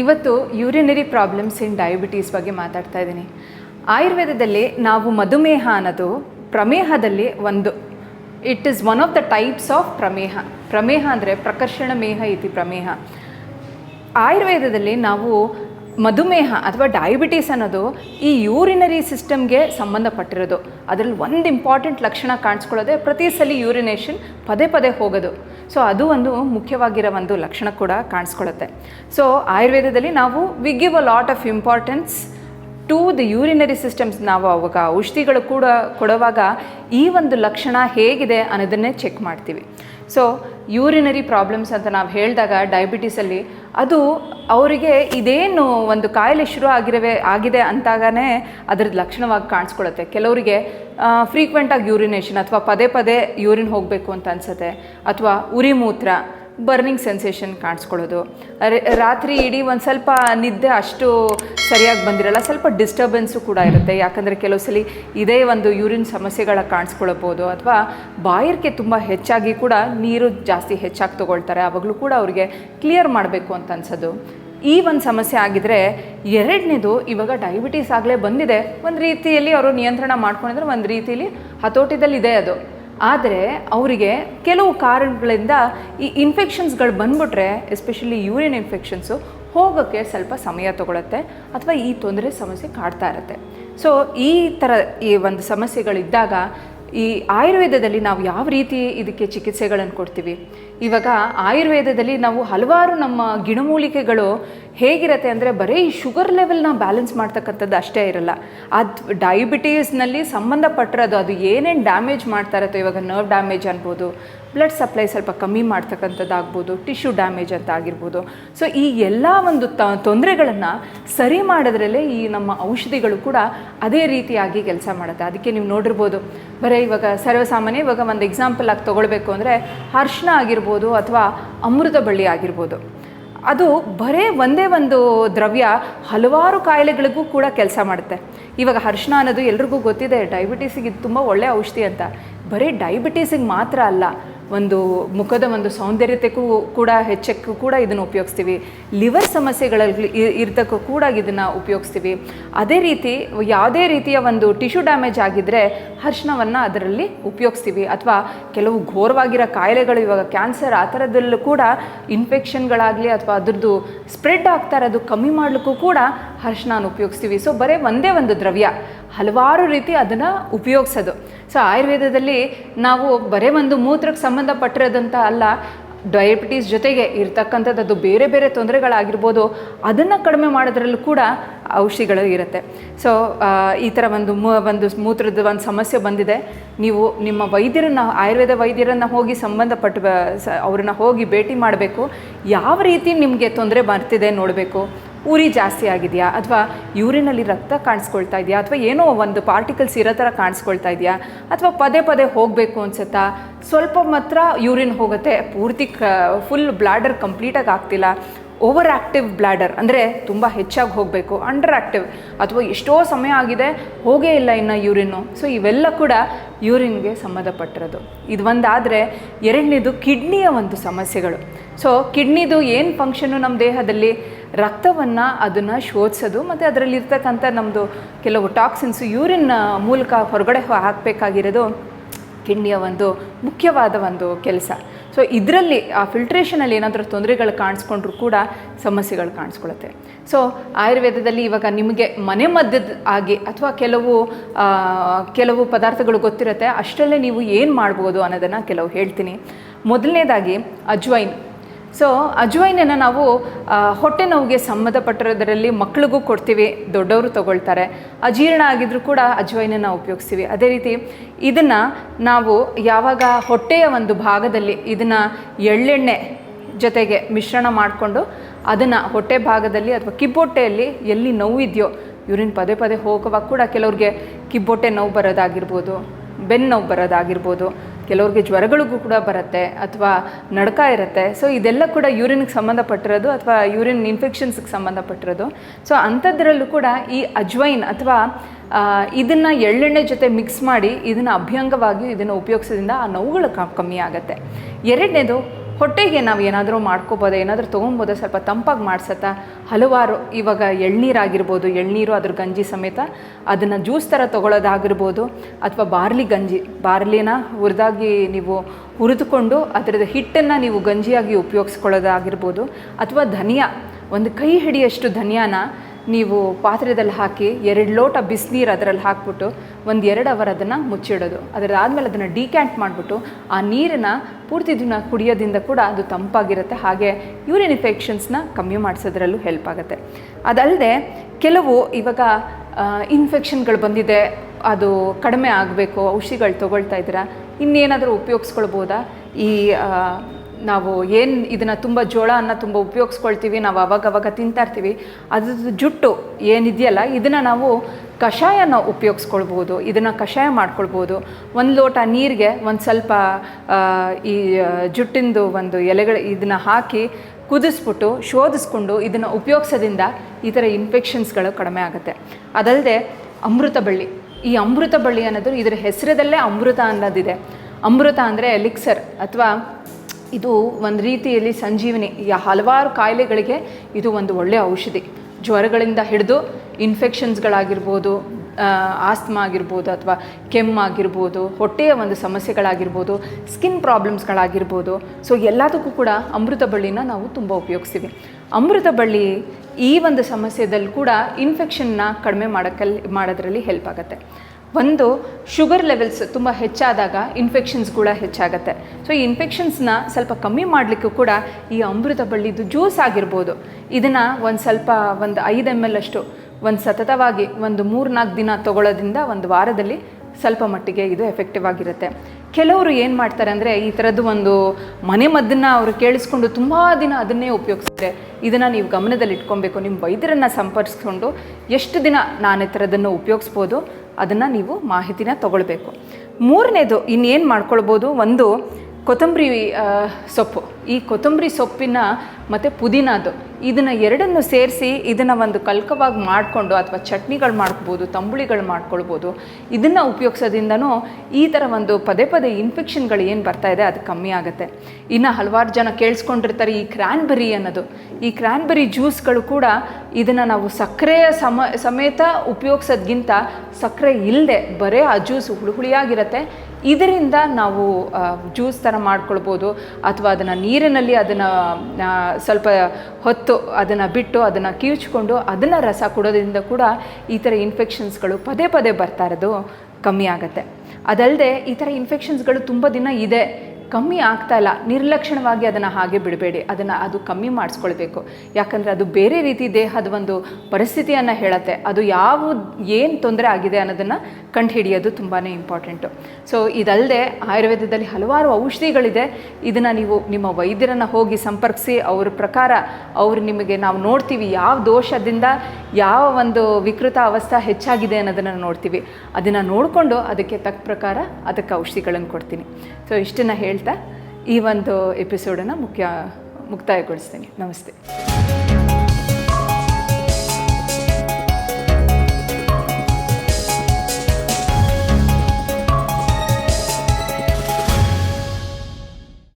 ಇವತ್ತು urinary problems in diabetes ಬಗ್ಗೆ ಮಾತಾಡ್ತಾ ಇದ್ದೀನಿ. ಆಯುರ್ವೇದದಲ್ಲಿ ನಾವು ಮಧುಮೇಹ ಅನ್ನೋದು ಪ್ರಮೇಹದಲ್ಲಿ ಒಂದು it is one of the types of ಪ್ರಮೇಹ. ಪ್ರಮೇಹ ಅಂದರೆ ಪ್ರಕರ್ಷಣ ಮೇಹ ಇತಿ ಪ್ರಮೇಹ. ಆಯುರ್ವೇದದಲ್ಲಿ ನಾವು ಮಧುಮೇಹ ಅಥವಾ ಡಯಾಬಿಟೀಸ್ ಅನ್ನೋದು ಈ ಯೂರಿನರಿ ಸಿಸ್ಟಮ್ಗೆ ಸಂಬಂಧಪಟ್ಟಿರೋದು. ಅದರಲ್ಲಿ ಒಂದು ಇಂಪಾರ್ಟೆಂಟ್ ಲಕ್ಷಣ ಕಾಣಿಸ್ಕೊಳ್ಳೋದೆ ಪ್ರತಿ ಸಲ ಯೂರಿನೇಷನ್ ಪದೇ ಪದೇ ಹೋಗೋದು. ಸೊ ಅದು ಒಂದು ಮುಖ್ಯವಾಗಿರೋ ಒಂದು ಲಕ್ಷಣ ಕೂಡ ಕಾಣಿಸ್ಕೊಳ್ಳುತ್ತೆ. ಸೊ ಆಯುರ್ವೇದದಲ್ಲಿ ನಾವು we give a lot of importance to the urinary systems ನಾವು ಅವಾಗ ಔಷಧಿಗಳು ಕೂಡ ಕೊಡುವಾಗ ಈ ಒಂದು ಲಕ್ಷಣ ಹೇಗಿದೆ ಅನ್ನೋದನ್ನೇ ಚೆಕ್ ಮಾಡ್ತೀವಿ. ಸೊ ಯೂರಿನರಿ ಪ್ರಾಬ್ಲಮ್ಸ್ ಅಂತ ನಾವು ಹೇಳಿದಾಗ ಡಯಾಬಿಟೀಸಲ್ಲಿ ಅದು ಅವರಿಗೆ ಇದೇನು ಒಂದು ಕಾಯಿಲೆ ಶುರು ಆಗಿರವೆ, ಆಗಿದೆ ಅಂತಾಗನೇ ಅದ್ರದ್ದು ಲಕ್ಷಣವಾಗಿ ಕಾಣಿಸ್ಕೊಳ್ಳುತ್ತೆ ಕೆಲವರಿಗೆ ಫ್ರೀಕ್ವೆಂಟಾಗಿ ಯೂರಿನೇಷನ್ ಅಥವಾ ಪದೇ ಪದೇ ಯೂರಿನ್ ಹೋಗಬೇಕು ಅಂತ ಅನಿಸುತ್ತೆ. ಅಥವಾ ಉರಿ ಮೂತ್ರ ಬರ್ನಿಂಗ್ ಸೆನ್ಸೇಷನ್ ಕಾಣಿಸ್ಕೊಳ್ಳೋದು. ರಾತ್ರಿ ಇಡೀ ಒಂದು ಸ್ವಲ್ಪ ನಿದ್ದೆ ಅಷ್ಟು ಸರಿಯಾಗಿ ಬಂದಿರಲ್ಲ, ಸ್ವಲ್ಪ ಡಿಸ್ಟರ್ಬೆನ್ಸು ಕೂಡ ಇರುತ್ತೆ. ಯಾಕಂದರೆ ಕೆಲವು ಸಲ ಇದೇ ಒಂದು ಯೂರಿನ್ ಸಮಸ್ಯೆಗಳ ಕಾಣಿಸ್ಕೊಳ್ಬೋದು ಅಥವಾ ಬಾಯರ್ಕೆ ತುಂಬ ಹೆಚ್ಚಾಗಿ ಕೂಡ ನೀರು ಜಾಸ್ತಿ ಹೆಚ್ಚಾಗಿ ತೊಗೊಳ್ತಾರೆ. ಆವಾಗಲೂ ಕೂಡ ಅವರಿಗೆ ಕ್ಲಿಯರ್ ಮಾಡಬೇಕು ಅಂತ ಅನ್ಸೋದು. ಈ ಒಂದು ಸಮಸ್ಯೆ ಆಗಿದ್ರೆ ಎರಡನೇದು ಇವಾಗ ಡಯಾಬಿಟೀಸ್ ಆಗಲೇ ಬಂದಿದೆ. ಒಂದು ರೀತಿಯಲ್ಲಿ ಅವರು ನಿಯಂತ್ರಣ ಮಾಡ್ಕೊಂಡಿದ್ರೆ ಒಂದು ರೀತಿಯಲ್ಲಿ ಹತೋಟಿದಲ್ಲಿ ಇದೆ ಅದು. ಆದರೆ ಅವರಿಗೆ ಕೆಲವು ಕಾರಣಗಳಿಂದ ಈ ಇನ್ಫೆಕ್ಷನ್ಸ್ಗಳು ಬಂದ್ಬಿಟ್ರೆ ಎಸ್ಪೆಷಲಿ ಯೂರಿನ್ ಇನ್ಫೆಕ್ಷನ್ಸು ಹೋಗೋಕ್ಕೆ ಸ್ವಲ್ಪ ಸಮಯ ತಗೊಳತ್ತೆ ಅಥವಾ ಈ ತೊಂದರೆ ಸಮಸ್ಯೆ ಕಾಡ್ತಾ ಇರುತ್ತೆ. ಸೊ ಈ ಥರ ಈ ಒಂದು ಸಮಸ್ಯೆಗಳಿದ್ದಾಗ ಈ ಆಯುರ್ವೇದದಲ್ಲಿ ನಾವು ಯಾವ ರೀತಿ ಇದಕ್ಕೆ ಚಿಕಿತ್ಸೆಗಳನ್ನು ಕೊಡ್ತೀವಿ? ಇವಾಗ ಆಯುರ್ವೇದದಲ್ಲಿ ನಾವು ಹಲವಾರು ನಮ್ಮ ಗಿಡಮೂಲಿಕೆಗಳು ಹೇಗಿರುತ್ತೆ ಅಂದರೆ ಬರೀ ಶುಗರ್ ಲೆವೆಲ್ನ ಬ್ಯಾಲೆನ್ಸ್ ಮಾಡ್ತಕ್ಕಂಥದ್ದು ಅಷ್ಟೇ ಇರಲ್ಲ. ಅದು ಡಯಾಬಿಟೀಸ್ನಲ್ಲಿ ಸಂಬಂಧಪಟ್ಟಿರೋದು ಅದು ಏನೇನು ಡ್ಯಾಮೇಜ್ ಮಾಡ್ತಾ ಇರುತ್ತೋ ಇವಾಗ ನರ್ವ್ ಡ್ಯಾಮೇಜ್ ಅನ್ಬೋದು ಬ್ಲಡ್ ಸಪ್ಲೈ ಸ್ವಲ್ಪ ಕಮ್ಮಿ ಮಾಡ್ತಕ್ಕಂಥದ್ದು ಆಗ್ಬೋದು ಟಿಶ್ಯೂ ಡ್ಯಾಮೇಜ್ ಅಂತ ಆಗಿರ್ಬೋದು. ಸೊ ಈ ಎಲ್ಲ ಒಂದು ತ ತೊಂದರೆಗಳನ್ನು ಸರಿ ಮಾಡೋದ್ರಲ್ಲೇ ಈ ನಮ್ಮ ಔಷಧಿಗಳು ಕೂಡ ಅದೇ ರೀತಿಯಾಗಿ ಕೆಲಸ ಮಾಡುತ್ತೆ. ಅದಕ್ಕೆ ನೀವು ನೋಡಿರ್ಬೋದು. ಬರೀ ಇವಾಗ ಸರ್ವಸಾಮಾನ್ಯ ಇವಾಗ ಒಂದು ಎಕ್ಸಾಂಪಲ್ ಆಗಿ ತೊಗೊಳ್ಬೇಕು ಅಂದರೆ ಅರ್ಶಿನ ಆಗಿರ್ಬೋದು ಅಥವಾ ಅಮೃತ ಬಳ್ಳಿ ಆಗಿರ್ಬೋದು. ಅದು ಬರೇ ಒಂದೇ ಒಂದು ದ್ರವ್ಯ ಹಲವಾರು ಕಾಯಿಲೆಗಳಿಗೂ ಕೂಡ ಕೆಲಸ ಮಾಡುತ್ತೆ. ಇವಾಗ ಅರ್ಶಿನ ಅನ್ನೋದು ಎಲ್ರಿಗೂ ಗೊತ್ತಿದೆ ಡಯಾಬಿಟೀಸಿಗೆ ಇದು ತುಂಬ ಒಳ್ಳೆಯ ಔಷಧಿ ಅಂತ. ಬರೀ ಡಯಾಬಿಟೀಸಿಗೆ ಮಾತ್ರ ಅಲ್ಲ ಒಂದು ಮುಖದ ಒಂದು ಸೌಂದರ್ಯತೆಗೂ ಕೂಡ ಹೆಚ್ಚಕ್ಕೂ ಕೂಡ ಇದನ್ನು ಉಪಯೋಗಿಸ್ತೀವಿ. ಲಿವರ್ ಸಮಸ್ಯೆಗಳಲ್ಲಿ ಇರ್ತಕ್ಕೂ ಕೂಡ ಇದನ್ನು ಉಪಯೋಗಿಸ್ತೀವಿ. ಅದೇ ರೀತಿ ಯಾವುದೇ ರೀತಿಯ ಒಂದು ಟಿಶ್ಯೂ ಡ್ಯಾಮೇಜ್ ಆಗಿದ್ದರೆ ಹರ್ಷಣವನ್ನು ಅದರಲ್ಲಿ ಉಪಯೋಗಿಸ್ತೀವಿ. ಅಥವಾ ಕೆಲವು ಘೋರವಾಗಿರೋ ಕಾಯಿಲೆಗಳು ಇವಾಗ ಕ್ಯಾನ್ಸರ್ ಆ ಥರದಲ್ಲೂ ಕೂಡ ಇನ್ಫೆಕ್ಷನ್ಗಳಾಗಲಿ ಅಥವಾ ಅದರದ್ದು ಸ್ಪ್ರೆಡ್ ಆಗ್ತಾ ಇರೋದು ಕಮ್ಮಿ ಮಾಡಲಿಕ್ಕೂ ಕೂಡ ಅರ್ಶಿನ ಉಪಯೋಗಿಸ್ತೀವಿ. ಸೊ ಬರೀ ಒಂದೇ ಒಂದು ದ್ರವ್ಯ. ಹಲವಾರು ರೀತಿ ಅದನ್ನು ಉಪಯೋಗಿಸೋದು. ಸೊ ಆಯುರ್ವೇದದಲ್ಲಿ ನಾವು ಬರೀ ಒಂದು ಮೂತ್ರಕ್ಕೆ ಸಂಬಂಧಪಟ್ಟಿರೋದಂತ ಅಲ್ಲ ಡಯಾಬಿಟೀಸ್ ಜೊತೆಗೆ ಇರ್ತಕ್ಕಂಥದ್ದು ಬೇರೆ ಬೇರೆ ತೊಂದರೆಗಳಾಗಿರ್ಬೋದು, ಅದನ್ನು ಕಡಿಮೆ ಮಾಡೋದ್ರಲ್ಲೂ ಕೂಡ ಔಷಧಿಗಳು ಇರುತ್ತೆ. ಸೊ ಈ ಥರ ಒಂದು ಮೂ, ಒಂದು ಮೂತ್ರದ ಒಂದು ಸಮಸ್ಯೆ ಬಂದಿದೆ. ನೀವು ನಿಮ್ಮ ವೈದ್ಯರನ್ನ, ಆಯುರ್ವೇದ ವೈದ್ಯರನ್ನು ಹೋಗಿ ಸಂಬಂಧಪಟ್ಟ ಅವ್ರನ್ನ ಹೋಗಿ ಭೇಟಿ ಮಾಡಬೇಕು. ಯಾವ ರೀತಿ ನಿಮಗೆ ತೊಂದರೆ ಬರ್ತಿದೆ ನೋಡಬೇಕು. ಉರಿ ಜಾಸ್ತಿ ಆಗಿದೆಯಾ? ಅಥವಾ ಯೂರಿನಲ್ಲಿ ರಕ್ತ ಕಾಣಿಸ್ಕೊಳ್ತಾ ಇದೆಯಾ? ಅಥವಾ ಏನೋ ಒಂದು ಪಾರ್ಟಿಕಲ್ಸ್ ಇರೋ ಥರ ಕಾಣಿಸ್ಕೊಳ್ತಾ ಇದೆಯಾ? ಅಥವಾ ಪದೇ ಪದೇ ಹೋಗಬೇಕು ಅನ್ಸುತ್ತಾ? ಸ್ವಲ್ಪ ಮಾತ್ರ ಯೂರಿನ್ ಹೋಗುತ್ತೆ, ಪೂರ್ತಿ ಕ ಫುಲ್ ಬ್ಲಾಡರ್ ಕಂಪ್ಲೀಟಾಗಿ ಆಗ್ತಿಲ್ಲ. ಓವರ್ ಆ್ಯಕ್ಟಿವ್ ಬ್ಲ್ಯಾಡರ್ ಅಂದರೆ ತುಂಬ ಹೆಚ್ಚಾಗಿ ಹೋಗಬೇಕು ಅಂಡರ್ ಆ್ಯಕ್ಟಿವ್ ಅಥವಾ ಎಷ್ಟೋ ಸಮಯ ಆಗಿದೆ, ಹೋಗೇ ಇಲ್ಲ ಇನ್ನು ಯೂರಿನ್ನು ಸೊ ಇವೆಲ್ಲ ಕೂಡ ಯೂರಿನ್ಗೆ ಸಂಬಂಧಪಟ್ಟಿರೋದು. ಇದು ಒಂದಾದರೆ ಎರಡನೇದು ಕಿಡ್ನಿಯ ಒಂದು ಸಮಸ್ಯೆಗಳು. ಸೊ ಕಿಡ್ನಿದು ಏನು ಫಂಕ್ಷನ್ನು ನಮ್ಮ ದೇಹದಲ್ಲಿ? ರಕ್ತವನ್ನು ಅದನ್ನು ಶೋಧಿಸೋದು ಮತ್ತು ಅದರಲ್ಲಿರ್ತಕ್ಕಂಥ ನಮ್ಮದು ಕೆಲವು ಟಾಕ್ಸಿನ್ಸು ಯೂರಿನ್ ಮೂಲಕ ಹೊರಗಡೆ ಹಾಕಬೇಕಾಗಿರೋದು ಕಿಡ್ನಿಯ ಒಂದು ಮುಖ್ಯವಾದ ಒಂದು ಕೆಲಸ. ಸೊ ಇದರಲ್ಲಿ, ಆ ಫಿಲ್ಟ್ರೇಷನಲ್ಲಿ ಏನಾದರೂ ತೊಂದರೆಗಳು ಕಾಣಿಸ್ಕೊಂಡ್ರೂ ಕೂಡ ಸಮಸ್ಯೆಗಳು ಕಾಣಿಸ್ಕೊಳುತ್ತೆ. ಸೊ ಆಯುರ್ವೇದದಲ್ಲಿ ಇವಾಗ ನಿಮಗೆ ಮನೆ ಮದ್ದದ ಆಗಿ ಅಥವಾ ಕೆಲವು ಕೆಲವು ಪದಾರ್ಥಗಳು ಗೊತ್ತಿರುತ್ತೆ, ಅಷ್ಟರಲ್ಲೇ ನೀವು ಏನು ಮಾಡ್ಬೋದು ಅನ್ನೋದನ್ನು ಕೆಲವು ಹೇಳ್ತೀನಿ. ಮೊದಲನೇದಾಗಿ, ಅಜ್ವೈನ್. ಸೊ ಅಜ್ವೈನನ್ನು ನಾವು ಹೊಟ್ಟೆ ನೋವಿಗೆ ಸಂಬಂಧಪಟ್ಟಿರೋದರಲ್ಲಿ ಮಕ್ಳಿಗೂ ಕೊಡ್ತೀವಿ, ದೊಡ್ಡವರು ತಗೊಳ್ತಾರೆ. ಅಜೀರ್ಣ ಆಗಿದ್ರೂ ಕೂಡ ಅಜ್ವೈನನ್ನು ಉಪಯೋಗಿಸ್ತೀವಿ. ಅದೇ ರೀತಿ ಇದನ್ನು ನಾವು ಯಾವಾಗ ಹೊಟ್ಟೆಯ ಒಂದು ಭಾಗದಲ್ಲಿ ಇದನ್ನು ಎಳ್ಳೆಣ್ಣೆ ಜೊತೆಗೆ ಮಿಶ್ರಣ ಮಾಡಿಕೊಂಡು ಅದನ್ನು ಹೊಟ್ಟೆ ಭಾಗದಲ್ಲಿ ಅಥವಾ ಕಿಬ್ಬೊಟ್ಟೆಯಲ್ಲಿ ಎಲ್ಲಿ ನೋವಿದೆಯೋ ಯೂರಿನ್ ಪದೇ ಪದೇ ಹೋಗುವಾಗ ಕೂಡ ಕೆಲವ್ರಿಗೆ ಕಿಬ್ಬೊಟ್ಟೆ ನೋವು ಬರೋದಾಗಿರ್ಬೋದು, ಬೆನ್ನು ನೋವು ಬರೋದಾಗಿರ್ಬೋದು ಕೆಲವ್ರಿಗೆ ಜ್ವರಗಳಿಗೂ ಕೂಡ ಬರುತ್ತೆ ಅಥವಾ ನಡ್ಕ ಇರುತ್ತೆ. ಸೊ ಇದೆಲ್ಲ ಕೂಡ ಯೂರಿನ್ಗೆ ಸಂಬಂಧಪಟ್ಟಿರೋದು ಅಥವಾ ಯೂರಿನ್ ಇನ್ಫೆಕ್ಷನ್ಸ್ಗೆ ಸಂಬಂಧಪಟ್ಟಿರೋದು. ಸೊ ಅಂಥದ್ರಲ್ಲೂ ಕೂಡ ಈ ಅಜ್ವೈನ್ ಅಥವಾ ಇದನ್ನು ಎಳ್ಳೆಣ್ಣೆ ಜೊತೆ ಮಿಕ್ಸ್ ಮಾಡಿ ಇದನ್ನು ಅಭ್ಯಂಗವಾಗಿ ಇದನ್ನು ಉಪಯೋಗಿಸೋದ್ರಿಂದ ಆ ನೋವುಗಳು ಕಮ್ಮಿ ಆಗುತ್ತೆ. ಎರಡನೇದು ಹೊಟ್ಟೆಗೆ ನಾವು ಏನಾದರೂ ಮಾಡ್ಕೋಬೋದಾ? ಏನಾದರೂ ತೊಗೊಬೋದಾ? ಸ್ವಲ್ಪ ತಂಪಾಗಿ ಮಾಡಿಸತ್ತಾ? ಹಲವಾರು ಇವಾಗ ಎಳ್ನೀರಾಗಿರ್ಬೋದು, ಎಳ್ನೀರು ಅದ್ರ ಗಂಜಿ ಸಮೇತ ಅದನ್ನು ಜ್ಯೂಸ್ ಥರ ತೊಗೊಳೋದಾಗಿರ್ಬೋದು, ಅಥವಾ ಬಾರ್ಲಿ ಗಂಜಿ, ಬಾರ್ಲಿನ ಹುರಿದಾಗಿ ನೀವು ಹುರಿದುಕೊಂಡು ಅದರದ ಹಿಟ್ಟನ್ನು ನೀವು ಗಂಜಿಯಾಗಿ ಉಪಯೋಗಿಸ್ಕೊಳ್ಳೋದಾಗಿರ್ಬೋದು, ಅಥವಾ ಧನಿಯಾ, ಒಂದು ಕೈ ಹಿಡಿಯಷ್ಟು ಧನಿಯಾನ ನೀವು ಪಾತ್ರೆದಲ್ಲಿ ಹಾಕಿ ಎರಡು ಲೋಟ ಬಿಸಿನೀರು ಅದರಲ್ಲಿ ಹಾಕ್ಬಿಟ್ಟು ಒಂದು ಎರಡು ಅವರ್ ಅದನ್ನು ಮುಚ್ಚಿಡೋದು. ಅದರಾದಮೇಲೆ ಅದನ್ನು ಡಿಕ್ಯಾಂಟ್ ಮಾಡಿಬಿಟ್ಟು ಆ ನೀರನ್ನು ಪೂರ್ತಿ ದಿನ ಕುಡಿಯೋದ್ರಿಂದ ಕೂಡ ಅದು ತಂಪಾಗಿರುತ್ತೆ. ಹಾಗೆ ಯೂರಿನ್ ಇನ್ಫೆಕ್ಷನ್ಸ್ನ ಕಮ್ಮಿ ಮಾಡಿಸೋದ್ರಲ್ಲೂ ಹೆಲ್ಪ್ ಆಗುತ್ತೆ. ಅದಲ್ಲದೆ ಕೆಲವು ಇವಾಗ ಇನ್ಫೆಕ್ಷನ್ಗಳು ಬಂದಿದೆ. ಅದು ಕಡಿಮೆ ಆಗಬೇಕು, ಔಷಧಿಗಳು ತೊಗೊಳ್ತಾ ಇದ್ದೀರಾ. ಇನ್ನೇನಾದರೂ ಉಪಯೋಗಿಸ್ಕೊಳ್ಬೋದಾ? ಈ ನಾವು ಏನು ಇದನ್ನು ತುಂಬ ಜೋಳ ಅನ್ನ ತುಂಬ ಉಪಯೋಗಿಸ್ಕೊಳ್ತೀವಿ, ನಾವು ಅವಾಗ ಅವಾಗ ತಿಂತಾ ಇರ್ತೀವಿ, ಅದ್ರದ್ದು ಜುಟ್ಟು ಏನಿದೆಯಲ್ಲ, ಇದನ್ನು ನಾವು ಕಷಾಯನ ಉಪಯೋಗಿಸ್ಕೊಳ್ಬೋದು, ಇದನ್ನು ಕಷಾಯ ಮಾಡ್ಕೊಳ್ಬೋದು. ಒಂದು ಲೋಟ ನೀರಿಗೆ ಒಂದು ಸ್ವಲ್ಪ ಈ ಜುಟ್ಟಿಂದು ಒಂದು ಎಲೆಗಳು, ಇದನ್ನು ಹಾಕಿ ಕುದಿಸ್ಬಿಟ್ಟು, ಶೋಧಿಸ್ಕೊಂಡು ಇದನ್ನು ಉಪಯೋಗಿಸೋದ್ರಿಂದ ಈ ಥರ ಇನ್ಫೆಕ್ಷನ್ಸ್ಗಳು ಕಡಿಮೆ ಆಗುತ್ತೆ. ಅದಲ್ಲದೆ ಅಮೃತ ಬಳ್ಳಿ. ಈ ಅಮೃತ ಬಳ್ಳಿ ಅನ್ನೋದು ಇದರ ಹೆಸರದಲ್ಲೇ ಅಮೃತ ಅನ್ನೋದಿದೆ. ಅಮೃತ ಅಂದರೆ ಎಲಿಕ್ಸರ್ ಅಥವಾ ಇದು ಒಂದು ರೀತಿಯಲ್ಲಿ ಸಂಜೀವನಿ. ಹಲವಾರು ಕಾಯಿಲೆಗಳಿಗೆ ಇದು ಒಂದು ಒಳ್ಳೆಯ ಔಷಧಿ. ಜ್ವರಗಳಿಂದ ಹಿಡಿದು ಇನ್ಫೆಕ್ಷನ್ಸ್ಗಳಾಗಿರ್ಬೋದು ಆಸ್ತಮಾ ಆಗಿರ್ಬೋದು ಅಥವಾ ಕೆಮ್ಮಾಗಿರ್ಬೋದು ಹೊಟ್ಟೆಯ ಒಂದು ಸಮಸ್ಯೆಗಳಾಗಿರ್ಬೋದು ಸ್ಕಿನ್ ಪ್ರಾಬ್ಲಮ್ಸ್ಗಳಾಗಿರ್ಬೋದು ಸೊ ಎಲ್ಲದಕ್ಕೂ ಕೂಡ ಅಮೃತ ಬಳ್ಳಿನ ನಾವು ತುಂಬ ಉಪಯೋಗಿಸ್ತೀವಿ. ಅಮೃತ ಬಳ್ಳಿ ಈ ಒಂದು ಸಮಸ್ಯೆದಲ್ಲಿ ಕೂಡ ಇನ್ಫೆಕ್ಷನ್ನ ಕಡಿಮೆ ಮಾಡೋಕ್ಕಲ್ಲಿ ಮಾಡೋದ್ರಲ್ಲಿ ಹೆಲ್ಪ್ ಆಗುತ್ತೆ. ಒಂದು ಶುಗರ್ ಲೆವೆಲ್ಸ್ ತುಂಬ ಹೆಚ್ಚಾದಾಗ ಇನ್ಫೆಕ್ಷನ್ಸ್ ಕೂಡ ಹೆಚ್ಚಾಗುತ್ತೆ. ಸೊ ಈ ಇನ್ಫೆಕ್ಷನ್ಸ್ನ ಸ್ವಲ್ಪ ಕಮ್ಮಿ ಮಾಡಲಿಕ್ಕೂ ಕೂಡ ಈ ಅಮೃತ ಬಳ್ಳಿದು ಜ್ಯೂಸ್ ಆಗಿರ್ಬೋದು. ಇದನ್ನು ಒಂದು ಸ್ವಲ್ಪ ಒಂದು ಐದು ಎಂ ಎಲ್ ಅಷ್ಟು ಒಂದು ಸತತವಾಗಿ ಒಂದು ಮೂರು ನಾಲ್ಕು ದಿನ ತಗೊಳ್ಳೋದ್ರಿಂದ ಒಂದು ವಾರದಲ್ಲಿ ಸ್ವಲ್ಪ ಮಟ್ಟಿಗೆ ಇದು ಎಫೆಕ್ಟಿವ್ ಆಗಿರುತ್ತೆ. ಕೆಲವರು ಏನು ಮಾಡ್ತಾರೆ ಅಂದರೆ ಈ ಥರದ್ದು ಒಂದು ಮನೆ ಮದ್ದನ್ನು ಅವರು ಕೇಳಿಸ್ಕೊಂಡು ತುಂಬ ದಿನ ಅದನ್ನೇ ಉಪಯೋಗಿಸ್ತಾರೆ. ಇದನ್ನು ನೀವು ಗಮನದಲ್ಲಿ ಇಟ್ಕೊಬೇಕು ನಿಮ್ಮ ವೈದ್ಯರನ್ನು ಸಂಪರ್ಕಿಸ್ಕೊಂಡು ಎಷ್ಟು ದಿನ ನಾನು ಈ ಥರದನ್ನು ಉಪಯೋಗಿಸ್ಬೋದು. ಅದನ್ನು ನೀವು ಮಾಹಿತಿನ ತಗೊಳ್ಬೇಕು. ಮೂರನೇದು ಇನ್ನೇನು ಮಾಡ್ಕೊಳ್ಬೋದು? ಒಂದು ಕೊತ್ತಂಬರಿ ಸೊಪ್ಪು. ಈ ಕೊತ್ತಂಬರಿ ಸೊಪ್ಪಿನ ಮತ್ತು ಪುದೀನದು, ಇದನ್ನು ಎರಡನ್ನು ಸೇರಿಸಿ ಇದನ್ನು ಒಂದು ಕಲ್ಕವಾಗಿ ಮಾಡಿಕೊಂಡು ಅಥವಾ ಚಟ್ನಿಗಳು ಮಾಡ್ಕೋಬೋದು ತಂಬುಳಿಗಳು ಮಾಡ್ಕೊಳ್ಬೋದು, ಇದನ್ನು ಉಪಯೋಗಿಸೋದ್ರಿಂದನೂ ಈ ಥರ ಒಂದು ಪದೇ ಪದೇ ಇನ್ಫೆಕ್ಷನ್ಗಳು ಏನು ಬರ್ತಾ ಇದೆ ಅದು ಕಮ್ಮಿ ಆಗುತ್ತೆ. ಇನ್ನು ಹಲವಾರು ಜನ ಕೇಳಿಸ್ಕೊಂಡಿರ್ತಾರೆ ಈ ಕ್ರ್ಯಾನ್ಬೆರಿ ಅನ್ನೋದು. ಈ ಕ್ರ್ಯಾನ್ಬೆರಿ ಜ್ಯೂಸ್ಗಳು ಕೂಡ ಇದನ್ನು ನಾವು ಸಕ್ಕರೆಯ ಸಮ, ಸಮೇತ ಉಪಯೋಗಿಸೋದ್ಗಿಂತ ಸಕ್ಕರೆ ಇಲ್ಲದೆ ಬರೀ ಆ ಜ್ಯೂಸ್ ಹುಳಿ ಹುಳಿಯಾಗಿರುತ್ತೆ. ಇದರಿಂದ ನಾವು ಜ್ಯೂಸ್ ಥರ ಮಾಡ್ಕೊಳ್ಬೋದು, ಅಥವಾ ಅದನ್ನು ನೀರಿನಲ್ಲಿ ಅದನ್ನು ಸ್ವಲ್ಪ ಹೊತ್ತು ಅದನ್ನು ಬಿಟ್ಟು ಅದನ್ನು ಕೀಚ್ಕೊಂಡು ಅದನ್ನು ರಸ ಕೊಡೋದ್ರಿಂದ ಕೂಡ ಈ ಥರ ಇನ್ಫೆಕ್ಷನ್ಸ್ಗಳು ಪದೇ ಪದೇ ಬರ್ತಾ ಇರೋದು ಕಮ್ಮಿ ಆಗುತ್ತೆ. ಅದಲ್ಲದೆ ಈ ಥರ ಇನ್ಫೆಕ್ಷನ್ಸ್ಗಳು ತುಂಬ ದಿನ ಇದೆ. ಕಮ್ಮಿ ಆಗ್ತಾ ಇಲ್ಲ. ನಿರ್ಲಕ್ಷಣವಾಗಿ ಅದನ್ನು ಹಾಗೆ ಬಿಡಬೇಡಿ. ಅದನ್ನು ಅದು ಕಮ್ಮಿ ಮಾಡಿಸ್ಕೊಳ್ಬೇಕು. ಯಾಕಂದರೆ ಅದು ಬೇರೆ ರೀತಿ ದೇಹದ ಒಂದು ಪರಿಸ್ಥಿತಿಯನ್ನು ಹೇಳತ್ತೆ. ಅದು ಯಾವ ಏನು ತೊಂದರೆ ಆಗಿದೆ ಅನ್ನೋದನ್ನು ಕಂಡುಹಿಡಿಯೋದು ತುಂಬಾ ಇಂಪಾರ್ಟೆಂಟು ಸೊ ಇದಲ್ಲದೆ ಆಯುರ್ವೇದದಲ್ಲಿ ಹಲವಾರು ಔಷಧಿಗಳಿದೆ. ಇದನ್ನು ನೀವು ನಿಮ್ಮ ವೈದ್ಯರನ್ನು ಹೋಗಿ ಸಂಪರ್ಕಿಸಿ, ಅವ್ರ ಪ್ರಕಾರ ಅವರು ನಿಮಗೆ ನಾವು ನೋಡ್ತೀವಿ ಯಾವ ದೋಷದಿಂದ ಯಾವ ಒಂದು ವಿಕೃತ ಅವಸ್ಥೆ ಹೆಚ್ಚಾಗಿದೆ ಅನ್ನೋದನ್ನು ನೋಡ್ತೀವಿ. ಅದನ್ನು ನೋಡಿಕೊಂಡು ಅದಕ್ಕೆ ತಕ್ಕ ಪ್ರಕಾರ ಅದಕ್ಕೆ ಔಷಧಿಗಳನ್ನು ಕೊಡ್ತೀನಿ. ಸೊ ಇಷ್ಟನ್ನು ಹೇಳ್ತಾ ಈ ಒಂದು ಎಪಿಸೋಡನ್ನು ಮುಖ್ಯ ಮುಕ್ತಾಯಗೊಳಿಸ್ತೀನಿ. ನಮಸ್ತೆ.